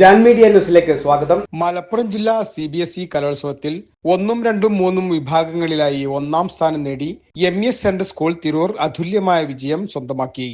ജാൻ ന്യൂസിലേക്ക് സ്വാഗതം. മലപ്പുറം ജില്ലാ സി ബി എസ് ഇ കലോത്സവത്തിൽ ഒന്നും രണ്ടും മൂന്നും വിഭാഗങ്ങളിലായി ഒന്നാം സ്ഥാനം നേടി M S central school Tirur അതുല്യമായ വിജയം സ്വന്തമാക്കി.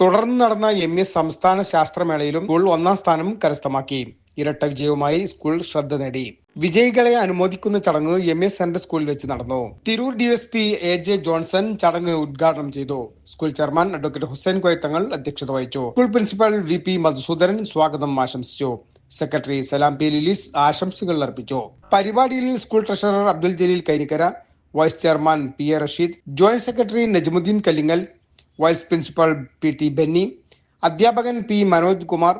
തുടർന്ന് നടന്ന എം എസ് സംസ്ഥാന ശാസ്ത്രമേളയിലും സ്കൂൾ ഒന്നാം സ്ഥാനം കരസ്ഥമാക്കി. ഇരട്ട വിജയവുമായി സ്കൂൾ ശ്രദ്ധ നേടി. വിജയികളെ അനുമോദിക്കുന്ന ചടങ്ങ് എം എസ് സെന്റർ സ്കൂളിൽ വെച്ച് നടന്നു. Tirur DSP A J Johnson ചടങ്ങ് ഉദ്ഘാടനം ചെയ്തു. School chairman advocate Hussain Koyathangal അധ്യക്ഷത വഹിച്ചു. School principal V P Madhusudaran സ്വാഗതം ആശംസിച്ചു. സെക്രട്ടറി സലാം പി ലിലീസ് ആശംസകൾ അർപ്പിച്ചു. പരിപാടിയിൽ school treasurer Abdul Jaleel Kainikkara vice chairman P A Rasheed joint secretary Najmuddin Kallingal vice principal P T Benny അധ്യാപകൻ P Manoj Kumar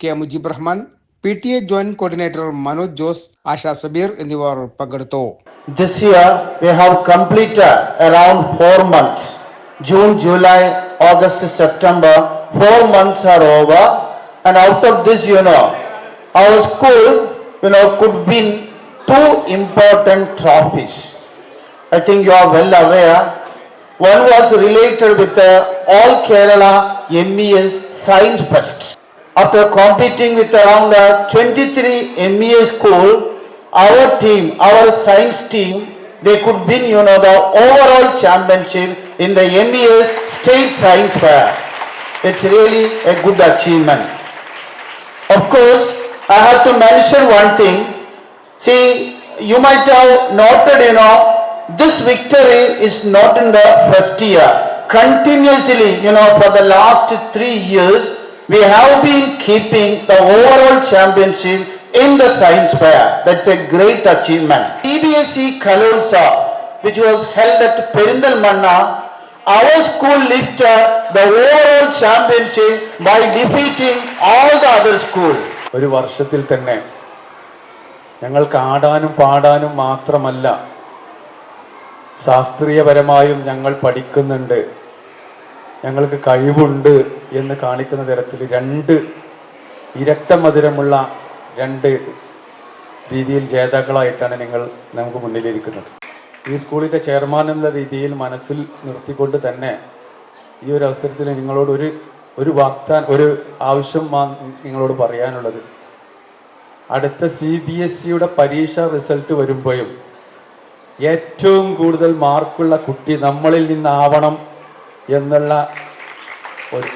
K Mujeeb Rahman P T A joint coordinator Manoj Jose Asha Sabeer എന്നിവർ പങ്കെടുത്തു This year, we have completed around four months. June, July, August, September, four months are over. And out of this, you know, our school, you know, could win two important trophies. I think you are well aware. One was related with the All Kerala MES Science Fest. After competing with around uh, 23 MES school, our team, our science team, they could win, you know, the overall championship in the MES State Science Fair. It's really a good achievement. Of course, I have to mention one thing. See, you might have noted, you know, this victory is not in the first year. Continuously, you know, for the last three years, we have been keeping the overall championship in the science fair. That's a great achievement. TBSC Kalolsa, which was held at Perindalmanna, our school lifted the overall championship by defeating all the other schools. ഒരു വർഷത്തിൽ തന്നെ ഞങ്ങൾക്ക് ആടാനും പാടാനും മാത്രമല്ല ശാസ്ത്രീയപരമായും ഞങ്ങൾ പഠിക്കുന്നുണ്ട് ഞങ്ങൾക്ക് കഴിവുണ്ട് എന്ന് കാണിക്കുന്ന തരത്തിൽ രണ്ട് ഇരട്ട മധുരമുള്ള രണ്ട് രീതിയിൽ ജേതാക്കളായിട്ടാണ് നിങ്ങൾ നമുക്ക് മുന്നിലിരിക്കുന്നത്. ഈ സ്കൂളിന്റെ ചെയർമാൻ എന്ന രീതിയിൽ മനസ്സിൽ നിർത്തിക്കൊണ്ട് തന്നെ ഈ ഒരു അവസരത്തിൽ നിങ്ങളോട് ഒരു ഒരു വാഗ്ദാൻ ഒരു ആവശ്യം നിങ്ങളോട് പറയാനുള്ളത്. അടുത്ത സി ബി എസ് സിയുടെ പരീക്ഷ റിസൾട്ട് വരുമ്പോഴും ഏറ്റവും കൂടുതൽ മാർക്കുള്ള കുട്ടി നമ്മളിൽ നിന്നാവണം എന്നുള്ള ഒരു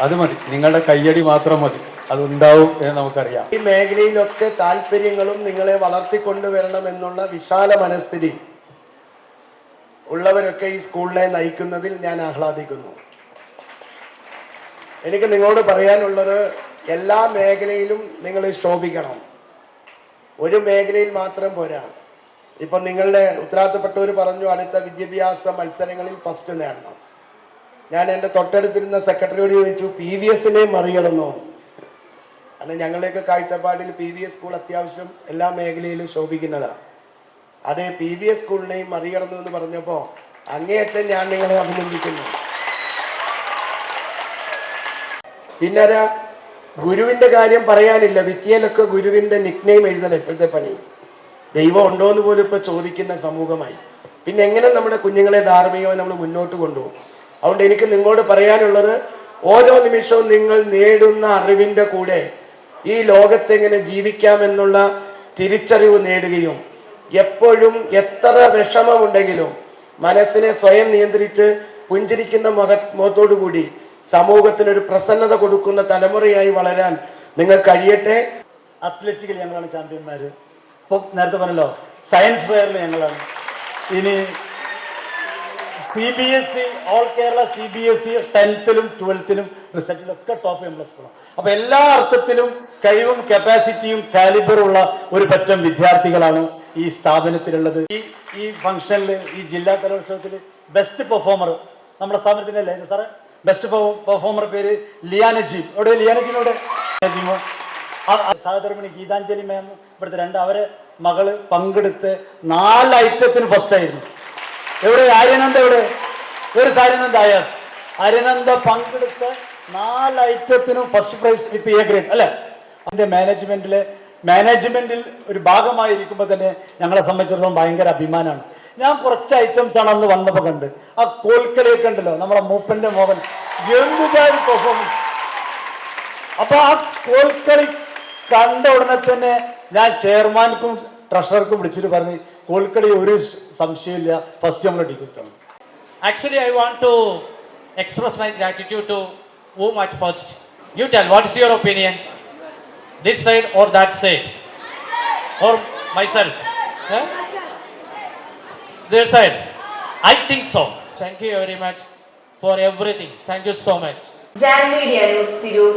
അത് മതി. നിങ്ങളുടെ കയ്യടി മാത്രം മതി. അതുണ്ടാവും എന്ന് നമുക്കറിയാം. ഈ മേഖലയിലൊക്കെ താല്പര്യങ്ങളും നിങ്ങളെ വളർത്തിക്കൊണ്ടുവരണം എന്നുള്ള വിശാല മനസ്ഥിതി ഉള്ളവരൊക്കെ ഈ സ്കൂളിനെ നയിക്കുന്നതിൽ ഞാൻ ആഹ്ലാദിക്കുന്നു. എനിക്ക് നിങ്ങളോട് പറയാനുള്ളത് എല്ലാ മേഖലയിലും നിങ്ങൾ ശോഭിക്കണം. ഒരു മേഖലയിൽ മാത്രം പോരാ. ഇപ്പം നിങ്ങളുടെ ഉത്തരവാദിത്തപ്പെട്ടവർ പറഞ്ഞു അടുത്ത വിദ്യാഭ്യാസ മത്സരങ്ങളിൽ ഫസ്റ്റ് നേടണം. ഞാൻ എന്റെ തൊട്ടടുത്തിരുന്ന സെക്രട്ടറിയോട് ചോദിച്ചു പി വി എസിനെ മറികടന്നോ? അല്ല ഞങ്ങളുടെയൊക്കെ കാഴ്ചപ്പാടിൽ പി വി എസ് സ്കൂൾ അത്യാവശ്യം എല്ലാ മേഖലയിലും ശോഭിക്കുന്നതാണ് അതേ പി വി എസ് സ്കൂളിനെയും മറികടന്നു എന്ന് പറഞ്ഞപ്പോൾ അങ്ങേയറ്റം ഞാൻ നിങ്ങളെ അഭിനന്ദിക്കുന്നു. പിന്നെ ഗുരുവിന്റെ കാര്യം പറയാനില്ല. വിദ്യയിലൊക്കെ ഗുരുവിന്റെ നിക്നെയിം എഴുതല ഇപ്പോഴത്തെ പണി. ദൈവം ഉണ്ടോ എന്ന് പോലും ഇപ്പോൾ ചോദിക്കുന്ന സമൂഹമായി. പിന്നെ എങ്ങനെ നമ്മുടെ കുഞ്ഞുങ്ങളെ ധാർമ്മികമായി നമ്മൾ മുന്നോട്ട് കൊണ്ടുപോകും? അതുകൊണ്ട് എനിക്ക് നിങ്ങളോട് പറയാനുള്ളത് ഓരോ നിമിഷവും നിങ്ങൾ നേടുന്ന അറിവിന്റെ കൂടെ ഈ ലോകത്തെങ്ങനെ ജീവിക്കാമെന്നുള്ള തിരിച്ചറിവ് നേടുകയും എപ്പോഴും എത്ര വിഷമമുണ്ടെങ്കിലും മനസ്സിനെ സ്വയം നിയന്ത്രിച്ച് പുഞ്ചിരിക്കുന്ന മുഖ കൂടി സമൂഹത്തിന് ഒരു പ്രസന്നത കൊടുക്കുന്ന തലമുറയായി വളരാൻ നിങ്ങൾ കഴിയട്ടെ. അത്ലറ്റിക്കൽ ഞങ്ങളാണ് ചാമ്പ്യന്മാർ ഇപ്പം നേരത്തെ പറഞ്ഞല്ലോ സയൻസ് ഫെയറിൽ ഞങ്ങളാണ്. ഇനി C B S E all Kerala C B S E ടെൻത്തിലും ട്വൽത്തിലും റിസൾട്ടിലും ഒക്കെ ടോപ്പ് പ്ലസ് സ്കൂളാണ് അപ്പൊ എല്ലാ അർത്ഥത്തിലും കഴിവും കപ്പാസിറ്റിയും കാലിബറും ഉള്ള ഒരു പറ്റം വിദ്യാർത്ഥികളാണ് ഈ സ്ഥാപനത്തിലുള്ളത്. ഈ ഈ ഫംഗ്ഷനിൽ ഈ ജില്ലാ കലോത്സവത്തിൽ ബെസ്റ്റ് പെർഫോമർ നമ്മുടെ സ്ഥാപനത്തിനല്ലേ സാറേ? ബെസ്റ്റ് പെർഫോമർ പേര് ലിയാനജീം എവിടെ? ലിയാനജീം എവിടെ? സഹധർമ്മിണി ഗീതാഞ്ജലി മാം ഇവിടുത്തെ രണ്ട് അവരെ മകൾ പങ്കെടുത്ത് നാല് ഐറ്റത്തിന് ഫസ്റ്റ് ആയിരുന്നു. എവിടെ? ആര്യനന്ദ എവിടെ? ഒരു ആര്യനന്ദ ആയാസ് ആര്യനന്ദ പങ്കെടുത്ത നാല് ഐറ്റത്തിനും first prize with A grade അല്ലെ? അതിന്റെ മാനേജ്മെന്റിലെ മാനേജ്മെന്റിൽ ഒരു ഭാഗമായിരിക്കുമ്പോൾ തന്നെ ഞങ്ങളെ സംബന്ധിച്ചിടത്തോളം ഭയങ്കര അഭിമാനമാണ് ഞാൻ കുറച്ച് ഐറ്റംസ് ആണ് അന്ന് വന്നപ്പോൾ കണ്ട്. ആ കോൽക്കളിയൊക്കെ ഉണ്ടല്ലോ നമ്മളെ മൂപ്പന്റെ മോഹൻ എന്ത് ജാതി പെർഫോമൻസ് അപ്പൊ ആ കോൽക്കളി കണ്ട ഉടനെ തന്നെ ഞാൻ ചെയർമാൻക്കും ട്രഷറർക്കും വിളിച്ചിട്ട് പറഞ്ഞു കോൽക്കളി ഒരു സംശയമില്ല ഫസ്റ്റ് നമ്മൾ ticket Actually, I want to express my gratitude to whom at first. You tell, what is your opinion? This side or that side? Or myself? Huh? Their side? I think so. Thank you very much for everything. Thank you so much. Jan media news Tirur